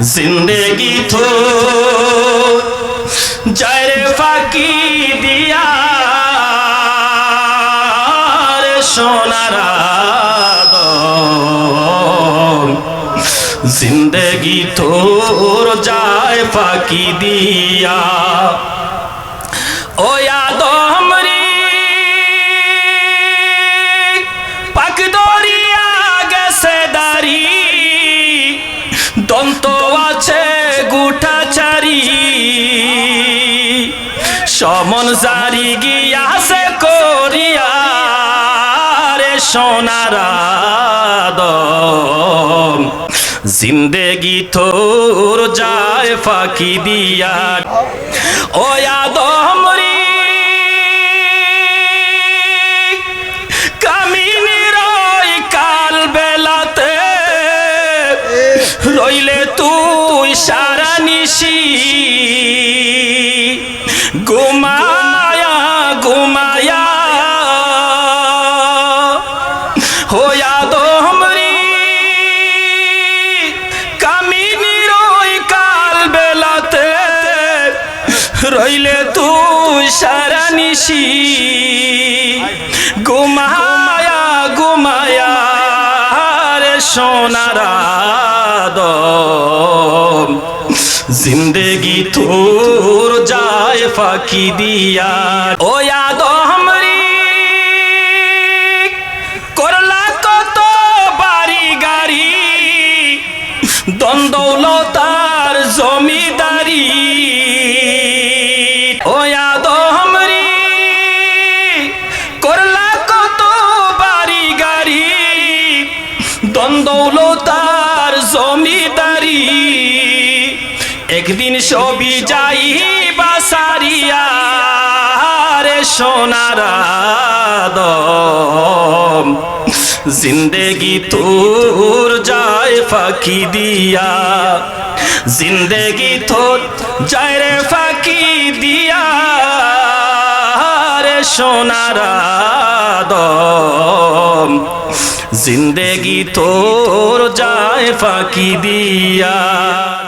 জিন্দেগি তো রে ফাঁকি দিয়া সোনার আদম। তোর যায় ফাঁকি দিয়া ও দন্ত আছে গুটা চারি সমন জারি গিয়াছে করিয়া রে সোনার। জিন্দেগি তোর যায় ফাঁকি দিয়া ও আদম রইলে তুই সারা নিশি। ঘুমায়া ঘুমায়া। হোয়া দোমরি কামিনী রই কাল বেলাতে রইলে তুই সারা নিশি। ঘুমায়া ঘুমায়া। রে সোনার। আদম। জিন্দেগি তোর যায় ফাঁকি দিয়া। ও আদম রে করলা কত বাড়ি গাড়ি। দ্বন্দ্বলতার জমিদারি। ও আদম রে করলা কত বাড়ি গাড়ি। দ্বন্দ্বলতার জমিদারি, একদিন সবই যাই বাসারিয়া রে সোনার। জিন্দেগি তোর যায় ফাঁকি দিয়া, জিন্দেগি তোর যায় রে ফাঁকি দিয়া রে সোনার আদম। জিন্দেগি তোর যায় ফাঁকি দিয়া।